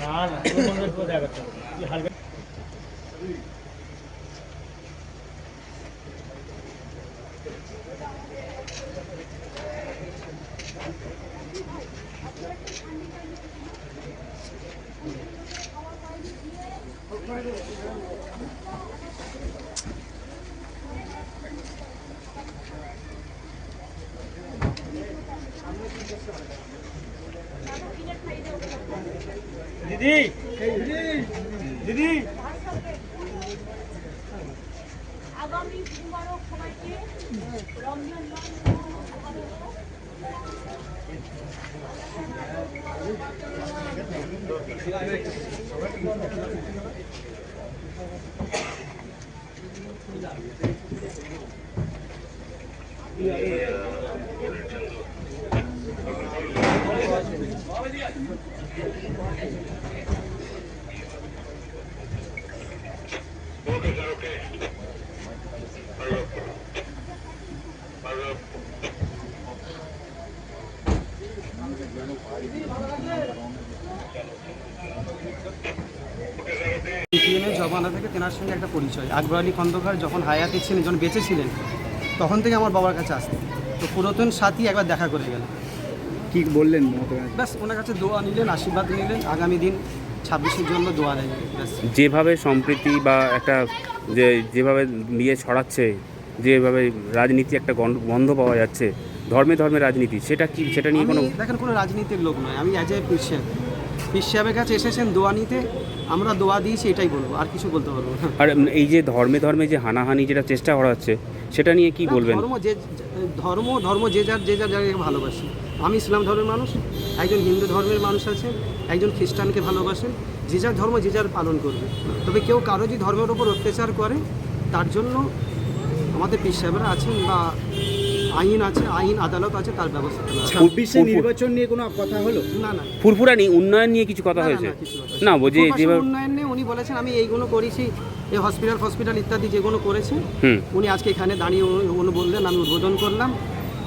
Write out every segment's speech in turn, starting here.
না না কোনো মনে করে দেখা যাচ্ছে না। কি হালকা দিদি দিদি আগামী মুবারক সবাইকে রমজান মাস জমানা থেকে তেনার সঙ্গে একটা পরিচয়। আকবর আলী খন্দকার যখন হায়াতে ছিলেন যখন বেঁচে ছিলেন তখন থেকে আমার বাবার কাছে আসতেন। তো পুরাতন সাথী একবার দেখা করে গেল। কি বললেন ব্যাস ওনার কাছে দোয়া নিলেন আশীর্বাদ নিলেন আগামী দিন ছাব্বিশের জন্য দোয়া নেবেন ব্যাস। যেভাবে সম্প্রীতি বা একটা যে যেভাবে নিয়ে ছড়াচ্ছে যেভাবে রাজনীতি একটা গন্ধ- গন্ধ পাওয়া যাচ্ছে ধর্মে ধর্মে রাজনীতি সেটা কি সেটা নিয়ে কোনো দেখেন কোনো রাজনীতির লোক নয়। আমি অ্যাজ এ পীর সাহেব কাছে এসেছেন দোয়া নিতে আমরা দোয়া দিয়েছি এটাই বলব আর কিছু বলতে পারব না। আর এই যে ধর্মে ধর্মে যে হানাহানি যেটা চেষ্টা করা হচ্ছে সেটা নিয়ে কি বলবেন? ধর্ম যে ধর্ম ধর্ম যে যার যে যার জায়গাকে ভালোবাসি। আমি ইসলাম ধর্মের মানুষ একজন হিন্দু ধর্মের মানুষ আছে একজন খ্রিস্টানকে ভালোবাসেন যে যার ধর্ম যে যার পালন করবে। তবে কেউ কারও যদি ধর্মের উপর অত্যাচার করে তার জন্য আমাদের পীর সাহেবরা আছেন বা আইন আছে আইন আদালত আছে তার ব্যবস্থা করা আছে। ছাব্বিশে নির্বাচন নিয়ে কোনো কথা হলো? না না। ফুরফুরানি উন্নয়ন নিয়ে কিছু কথা না, না, হয়েছে? না, কিছু কথা না বলছি যেভাবে উন্নয়ন নিয়ে উনি বলেছেন আমি এইগুলো করেছি এই হসপিটাল হসপিটাল ইত্যাদি যেগুলো করেছি হুম। উনি আজকে এখানে দাঁড়িয়ে উনি- উনি বললেন আমি উদ্বোধন করলাম।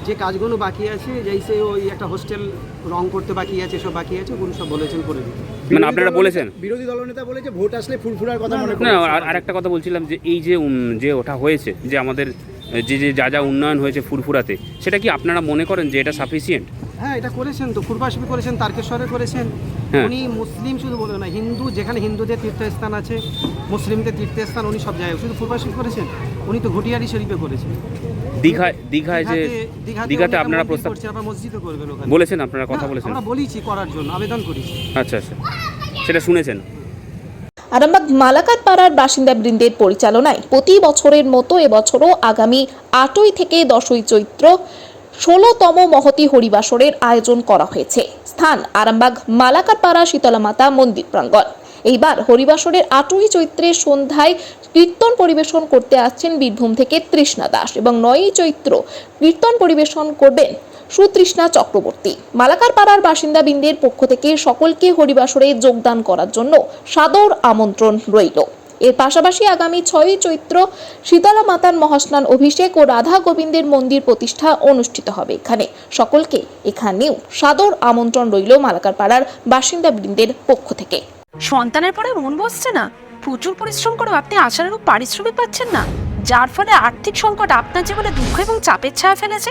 যে কাজগুলো বাকি আছে যেইসে ওই একটা হোস্টেল রং করতে বাকি আছে সব বাকি আছে ওগুলো সব বলেছেন করে দিতে মানে আপনারা বিরোধী বলেছেন? দলনেতা- বিরোধী দলনেতা বলেছে ভোট আসলে ফুরফুরার কথা মনে না করে আর আর একটা কথা বলছিলাম যে এই যে উম, যে ওটা হয়েছে যে আমাদের যে যে যা যা উন্নয়ন হয়েছে ফুরফুরাতে সেটা কি আপনারা মনে করেন যে এটা সাফিসিয়েন্ট হ্যাঁ এটা করেছেন তো পূর্বাশবি করেছেন তারকেশ্বরে করেছেন। হ্যাঁ। উনি মুসলিম শুধু বলে না হিন্দু যেখানে হিন্দুদের তীর্থস্থান আছে মুসলিমদের তীর্থস্থান উনি সব জায়গায় শুধু পূর্বাশবি করেছেন? উনি তো ঘটিয়ারি শরীফে করেছেন। দীঘায় দীঘায় যে দীঘাতে- আপনারা প্রস্তাব করছেন, আবার মসজিদও করবেন ওখানে। বলেছেন আপনারা কথা বলেছেন। আমরা বলেছি করার জন্য আবেদন করেছি। আচ্ছা আচ্ছা। সেটা শুনেছেন? আরামবাগ মালাকাত পাড়ার বাসিন্দাবৃন্দের পরিচালনায় প্রতি বছরের মতো এবছরও আগামী আটই থেকে দশই চৈত্র ষোলোতম মহতি হরিবাসরের আয়োজন করা হয়েছে। স্থান আরামবাগ মালাকাত পাড়া শীতলা মাতা মন্দির প্রাঙ্গণ। এইবার হরিবাসরের আটই চৈত্রের সন্ধ্যায় কীর্তন পরিবেশন করতে আসছেন বীরভূম থেকে তৃষ্ণা দাস এবং নয়ই চৈত্র কীর্তন পরিবেশন করবেন সুতৃষ্ণা চক্রবর্তী। মালাকার পাড়ার বাসিন্দাবৃন্দের পক্ষ থেকে সকলকে হরিবাসরে যোগদান করার জন্য সাদর আমন্ত্রণ রইল। এর পাশাপাশি আগামী ছয়ই চৈত্র শীতলা মাতার মহাস্নান অভিষেক ও রাধা গোবিন্দের মন্দির প্রতিষ্ঠা অনুষ্ঠিত হবে এখানে। সকলকে এখানেও সাদর আমন্ত্রণ রইল মালাকার পাড়ার বাসিন্দাবৃন্দের পক্ষ থেকে। সন্তানের পরে মন বসছে না। প্রচুর পরিশ্রম করেও আপনি আশানুরূপ পারিশ্রমিক পাচ্ছেন না। যার ফলে আর্থিক সংকট আপনার জীবনে দুঃখ এবং চাপের ছায়া ফেলেছে।